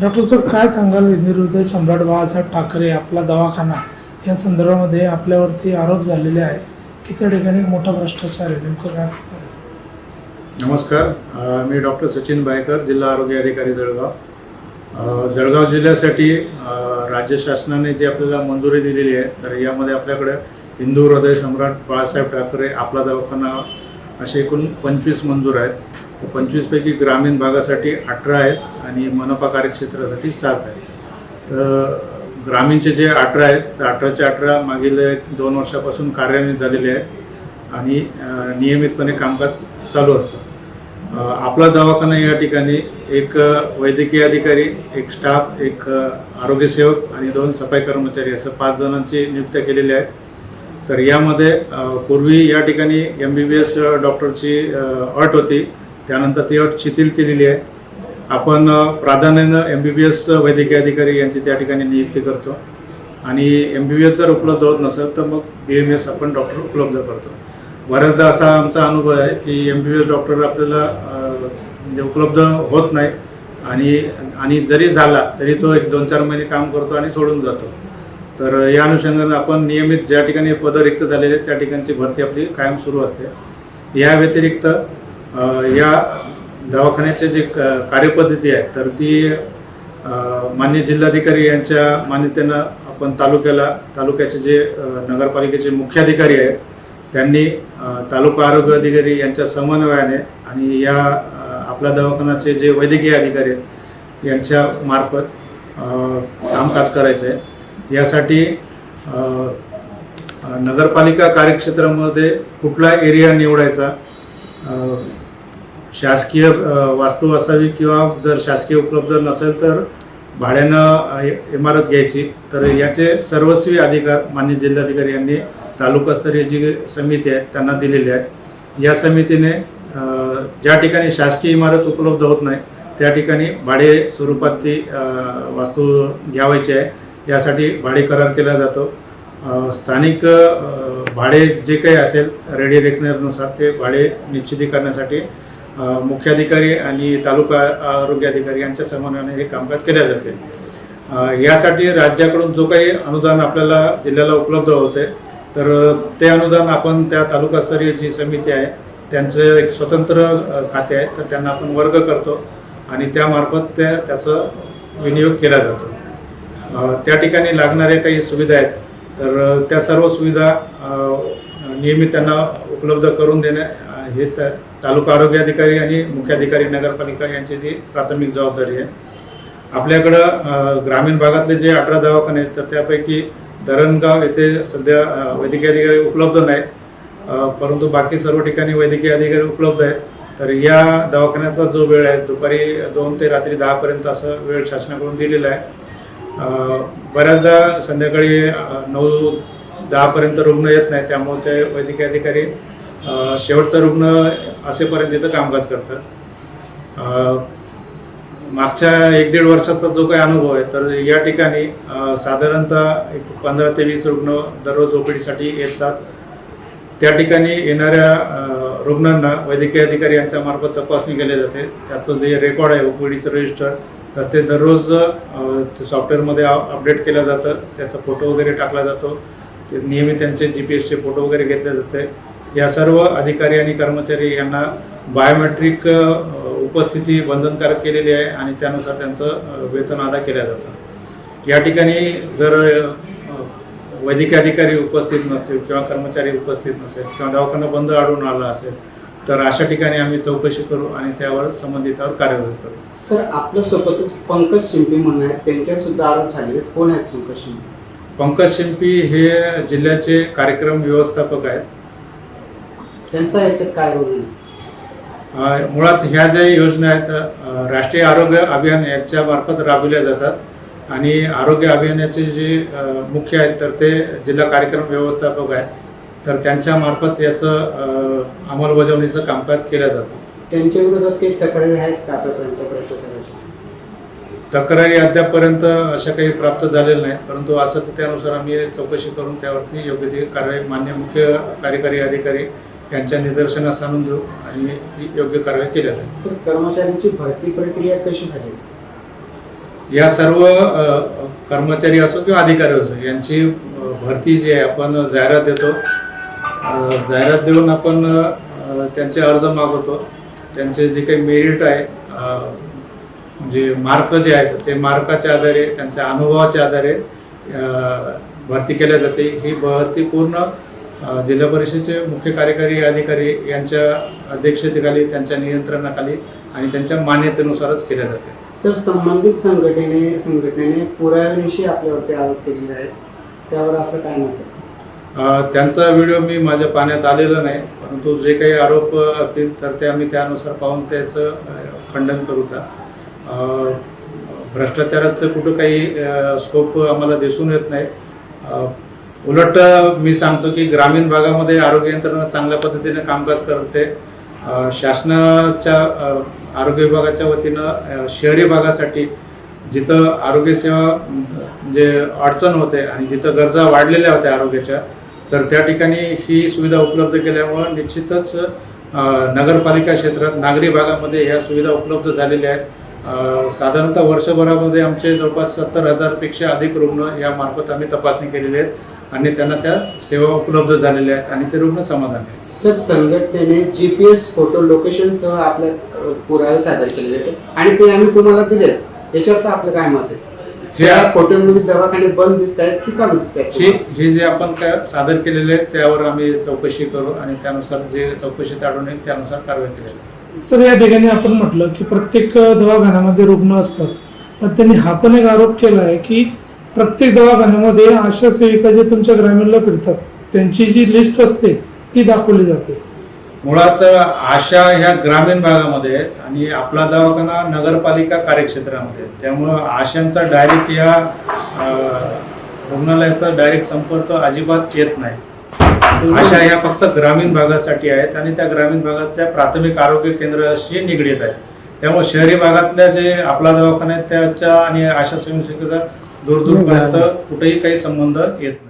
Doctor sir काय सांगाल हृदय सम्राट बाळासाहेब ठाकरे आपला दवाखाना या संदर्भामध्ये आपल्यावरती आरोप झालेले आहे की त्या ठिकाणी मोठा भ्रष्टाचार आहे नेमकं काय? नमस्कार मी डॉक्टर सचिन बायकर जिल्हा आरोग्य अधिकारी जळगाव. जळगाव जिल्ह्यासाठी राज्य शासनाने जी आपल्याला मंजुरी दिलेली आहे तर यामध्ये आपल्याकडे हिंदू हृदय सम्राट बाळासाहेब ठाकरे आपला दवाखाना असे एकूण पंचवीस मंजूर आहेत. तर पंचवीसपैकी ग्रामीण भागासाठी अठरा आहेत आणि मनपा कार्यक्षेत्रासाठी सात आहेत. तर ग्रामीणचे जे अठरा आहेत तर अठराचे अठरा मागील एक दोन वर्षापासून कार्यान्वित झालेले आहेत आणि नियमितपणे कामकाज चालू असतं. आपला दवाखाना या ठिकाणी एक वैद्यकीय अधिकारी एक स्टाफ एक आरोग्यसेवक आणि दोन सफाई कर्मचारी असं पाच जणांची नियुक्त्या केलेल्या आहेत तर यामध्ये पूर्वी या ठिकाणी एम बी बी एस डॉक्टरची अट होती. त्यानंतर ती अट शिथिल केलेली आहे. आपण प्राधान्यानं एम बी बी एस वैद्यकीय अधिकारी यांची त्या ठिकाणी नियुक्ती करतो. आणि एम बी बी एस जर उपलब्ध होत नसेल तर मग बी एम एस आपण डॉक्टर उपलब्ध करतो. बऱ्याचदा असा आमचा अनुभव आहे की M B B S doctor आपल्याला म्हणजे उपलब्ध होत नाही. आणि आणि जरी झाला तरी तो एक दोन चार महिने काम करतो आणि सोडून जातो. तर या अनुषंगाने आपण नियमित ज्या ठिकाणी पदं रिक्त झालेले आहेत त्या ठिकाणची भरती आपली कायम सुरू असते. या व्यतिरिक्त या दवाखान्याचे जे क कार्यपद्धती आहे तर ती मान्य जिल्हाधिकारी यांच्या मान्यतेनं आपण तालुक्याला तालुक्याचे जे नगरपालिकेचे मुख्याधिकारी आहेत त्यांनी तालुका आरोग्य अधिकारी यांच्या समन्वयाने आणि या आपल्या दवाखान्याचे जे वैद्यकीय अधिकारी आहेत यांच्या मार्फत कामकाज करायचं आहे यासाठी नगरपालिका कार्यक्षेत्रामध्ये कुठला एरिया निवडायचा शासकीय वास्तू असावी किंवा जर शासकीय उपलब्ध नसेल तर भाड्यानं इमारत घ्यायची. तर याचे सर्वस्वी अधिकार मान्य जिल्हाधिकारी यांनी तालुकास्तरीय जी समिती आहे त्यांना दिलेली आहे या समितीने ज्या ठिकाणी शासकीय इमारत उपलब्ध होत नाही त्या ठिकाणी भाडे स्वरूपात ती वास्तू घ्यावायची आहे. यासाठी भाडे करार केला जातो. स्थानिक भाडे जे काही असेल रेडी रेकनरनुसार ते भाडे निश्चिती करण्यासाठी मुख्याधिकारी आणि तालुका आरोग्य अधिकारी यांच्या समन्वयाने हे कामकाज केले जाते. यासाठी राज्याकडून जो काही अनुदान आपल्याला जिल्ह्याला उपलब्ध होते तर ते अनुदान आपण त्या तालुकास्तरीय जी समिती आहे त्यांचं एक स्वतंत्र खाते आहे तर त्यांना आपण वर्ग करतो आणि त्यामार्फत त्या त्याचं विनियोग केला जातो. त्या ठिकाणी लागणाऱ्या काही सुविधा आहेत तर त्या सर्व सुविधा नियमित त्यांना उपलब्ध करून देणे हे त्या तालुका आरोग्य अधिकारी आणि मुख्याधिकारी नगरपालिका यांची जी प्राथमिक जबाबदारी आहे. आपल्याकडं ग्रामीण भागातले जे अठरा दवाखाने आहेत तर त्यापैकी धरणगाव येथे सध्या वैद्यकीय अधिकारी उपलब्ध नाहीत. परंतु बाकी सर्व ठिकाणी वैद्यकीय अधिकारी उपलब्ध आहेत. तर या दवाखान्याचा जो वेळ आहे दुपारी दोन ते रात्री दहापर्यंत असं वेळ शासनाकडून दिलेला आहे. बऱ्याचदा संध्याकाळी नऊ दहापर्यंत रुग्ण येत नाही त्यामुळे ते वैद्यकीय अधिकारी शेवटचा रुग्ण असेपर्यंत इथं कामकाज करतात. मागच्या एक दीड वर्षाचा जो काही अनुभव आहे तर या ठिकाणी साधारणतः एक पंधरा ते वीस रुग्ण दररोज ओपीडीसाठी येतात. त्या ठिकाणी येणाऱ्या रुग्णांना वैद्यकीय अधिकारी यांच्यामार्फत तपासणी केली जाते. त्याचं जे रेकॉर्ड आहे ओपीडीचं रजिस्टर तर ते दररोज ते सॉफ्टवेअरमध्ये अपडेट केलं जातं त्याचा फोटो वगैरे टाकला जातो. ते नेहमी त्यांचे जी पी एसचे फोटो वगैरे घेतले जाते. या सर्व अधिकारी आणि कर्मचारी यांना बायोमेट्रिक उपस्थिती बंधनकारक केलेली आहे आणि त्यानुसार त्यांचं वेतन अदा केलं जातं. या ठिकाणी जर वैद्यकीय अधिकारी उपस्थित नसतील किंवा कर्मचारी उपस्थित नसेल किंवा दवाखाना बंद आढळून आला असेल तर अशा ठिकाणी आम्ही चौकशी करू आणि त्यावर संबंधितावर कार्यवाही करू. सर आपल्या सोबतच पंकज शिंपी म्हणून आहेत. त्यांच्यावर सुद्धा आरोप झालेले. कोण आहेत पंकज शिंपी? पंकज शिंपी हे जिल्ह्याचे कार्यक्रम व्यवस्थापक आहेत. त्यांचा याच्यात काय रोल नाही अ, मुळात ह्या ज्या योजना आहेत अ, राष्ट्रीय आरोग्य अभियान याच्या मार्फत राबविल्या जातात. आणि आरोग्य अभियानाचे जे अ, मुख्य आहेत तर ते जिल्हा कार्यक्रम व्यवस्थापक आहेत. तर त्यांच्या मार्फत याचं अ, अंमलबजावणीचं कामकाज केलं जातं. त्यांच्या विरोधात काही तक्रारी आहेत का आतापर्यंत भ्रष्टाचाराच्या तक्रारी अद्यापपर्यंत अशा काही प्राप्त झालेल्या नाहीत परंतु असं तर त्यानुसार आम्ही चौकशी करून त्यावरती योग्य ती कारवाई मान्य मुख्य कार्यकारी अधिकारी यांच्या निदर्शनास आणून देऊ आणि ती योग्य कारवाई केल्या जाईल. सर कर्मचाऱ्यांची भरती प्रक्रिया कशी झाली? या सर्व कर्मचारी असो किंवा अधिकारी असो यांची भरती जी आहे आपण जाहिरात देतो. जाहिरात देऊन आपण त्यांचे अर्ज मागवतो. त्यांचे जे काही मेरिट आहे म्हणजे मार्क जे आहेत ते मार्काच्या आधारे त्यांच्या अनुभवाच्या आधारे भरती केल्या जाते. ही भरती पूर्ण जिल्हा परिषदेचे मुख्य कार्यकारी अधिकारी यांच्या अध्यक्षतेखाली त्यांच्या नियंत्रणाखाली आणि त्यांच्या मान्यतेनुसारच केल्या जाते. सर संबंधित संघटने संघटनेने पुराव्याविषयी आपल्यावरती आरोप केलेले आहेत. त्यावर आपलं काय मत आहे? त्यांचा व्हिडिओ मी माझ्या पाण्यात आलेला नाही परंतु जे काही आरोप असतील तर ते आम्ही त्यानुसार पाहून त्याचं खंडन करू भ्रष्टाचाराचं कुठं काही स्कोप आम्हाला दिसून येत नाही. उलट मी सांगतो की ग्रामीण भागामध्ये आरोग्य यंत्रणा चांगल्या पद्धतीने कामकाज करते. शासनाच्या आरोग्य विभागाच्या वतीनं शहरी भागासाठी जिथं आरोग्यसेवा म्हणजे अडचण होते आणि जिथं गरजा वाढलेल्या होत्या आरोग्याच्या तर त्या ठिकाणी ही सुविधा उपलब्ध केल्यामुळं निश्चितच नगरपालिका क्षेत्रात नागरी भागामध्ये ह्या सुविधा उपलब्ध झालेल्या आहेत. साधारणतः वर्षभरामध्ये आमचे जवळपास सत्तर हजारपेक्षा अधिक रुग्ण या मार्फत आम्ही तपासणी केलेली आहेत आणि त्यांना त्या सेवा उपलब्ध झालेल्या आहेत आणि ते रुग्ण समाधान आहेत. सर संघटनेने जीपीएस फोटो लोकेशन सह आपल्या पुरावे सादर केलेले आहेत. आणि ते आम्ही तुम्हाला दिले याच्यावर आपलं काय मत आहे? ह्या त्या फोटोमध्ये दवाखाने बंद दिसत आहेत की चालू दिसत ही आहेत? हे जे आपण काय सादर केलेले आहेत त्यावर आम्ही चौकशी करू आणि त्यानुसार जे चौकशीत आढळून येईल त्यानुसार कारवाई केली जाईल. सर या ठिकाणी आपण म्हटलं की प्रत्येक दवाखान्यामध्ये रुग्ण असतात. पण त्यांनी हा पण एक आरोप केला आहे की प्रत्येक दवाखान्यामध्ये आशा सेविका जे तुमच्या ग्रामीणला फिरतात त्यांची जी लिस्ट असते ती दाखवली जाते. मुळात आशा ह्या ग्रामीण भागामध्ये आहेत आणि आपला दवाखाना नगरपालिका कार्यक्षेत्रामध्ये. त्यामुळं आशांचा डायरेक्ट या रुग्णालयाचा डायरेक्ट संपर्क अजिबात येत नाही. आशा ह्या फक्त ग्रामीण भागासाठी आहेत आणि त्या ग्रामीण भागातल्या प्राथमिक आरोग्य केंद्राशी निगडीत आहेत. त्यामुळे शहरी भागातल्या जे आपला दवाखाना आहे त्याच्या आणि आशा स्वयंसेविकेचा दूर दूरपर्यंत कुठेही काही संबंध येत नाही.